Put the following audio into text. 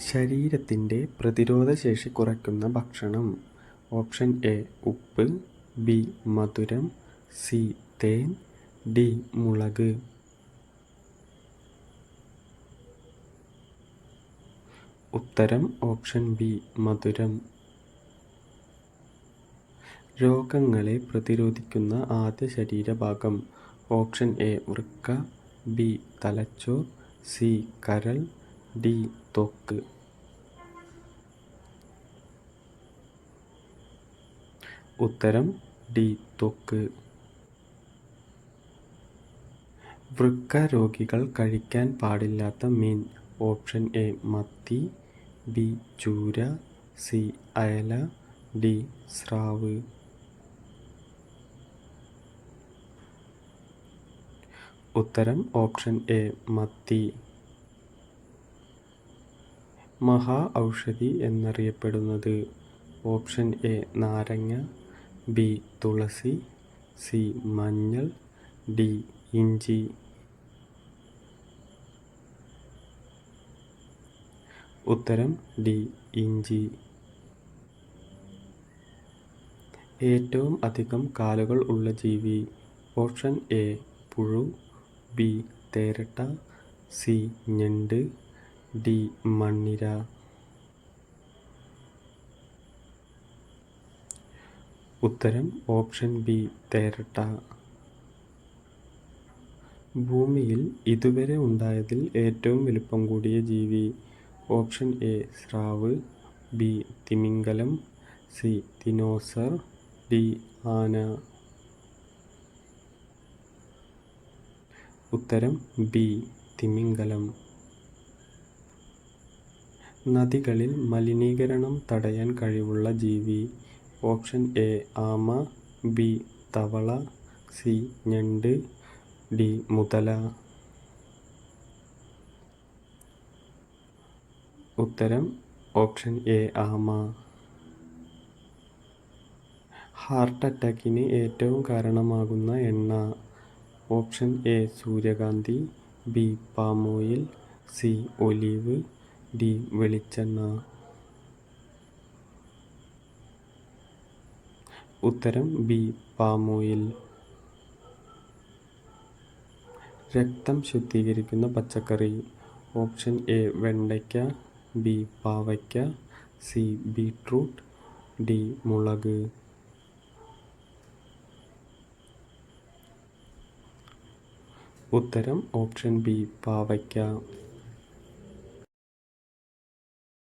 ശരീരത്തിന്റെ പ്രതിരോധശേഷി കുറയ്ക്കുന്ന ഭക്ഷണം. ഓപ്ഷൻ എ ഉപ്പ് ബി മധുരം സി തേൻ ഡി മുളക്. ഉത്തരം ഓപ്ഷൻ ബി മധുരം. രോഗങ്ങളെ പ്രതിരോധിക്കുന്ന ആദ്യ ശരീരഭാഗം. ഓപ്ഷൻ എ വൃക്ക ബി തലച്ചോർ സി കരൾ. ഡി ത്വക്ക് ഉത്തരം ഡി ത്വക്ക് വൃക്ക രോഗികൾ കഴിക്കാൻ പാടില്ലാത്ത മീൻ. ഓപ്ഷൻ എ മത്തി. ബി ചൂര. സി അയല. ഡി സ്രാവ്. ഉത്തരം ഓപ്ഷൻ എ മത്തി. മഹാ ഔഷധി എന്നറിയപ്പെടുന്നത് ഓപ്ഷൻ എ നാരങ്ങ ബി തുളസി സി മഞ്ഞൾ ഡി ഇഞ്ചി. ഉത്തരം ഡി ഇഞ്ചി. ഏറ്റവും അധികം കാലുകൾ ഉള്ള ജീവി ഓപ്ഷൻ എ പുഴു ബി തേരട്ട സി ഞണ്ട്. ഡി മണ്ണിര. ഉത്തരം ഓപ്ഷൻ ബി തേരട്ട. ഭൂമിയിൽ ഇതുവരെ ഉണ്ടായതിൽ ഏറ്റവും വലുപ്പം കൂടിയ ജീവി. ഓപ്ഷൻ എ സ്രാവ് ബി തിമിംഗലം സി തിനോസർ ഡി ആന. ഉത്തരം ബി തിമിംഗലം. നദികളിൽ മലിനീകരണം തടയാൻ കഴിവുള്ള ജീവി. ഓപ്ഷൻ എ ആമ. ബി തവള. സി ഞണ്ട്. ഡി മുതല. ഉത്തരം ഓപ്ഷൻ എ ആമ. ഹാർട്ട് അറ്റാക്കിന് ഏറ്റവും കാരണമാകുന്ന എണ്ണ. ഓപ്ഷൻ എ സൂര്യകാന്തി. B palm oil. C olive. D വെളിച്ചെണ്ണ. ഉത്തരം ബി പാമോയിൽ. രക്തം ശുദ്ധീകരിക്കുന്ന പച്ചക്കറി. ഓപ്ഷൻ എ വെണ്ടയ്ക്ക. ബി പാവയ്ക്ക. C beetroot. ഡി മുളക്. ഉത്തരം ഓപ്ഷൻ ബി പാവയ്ക്ക.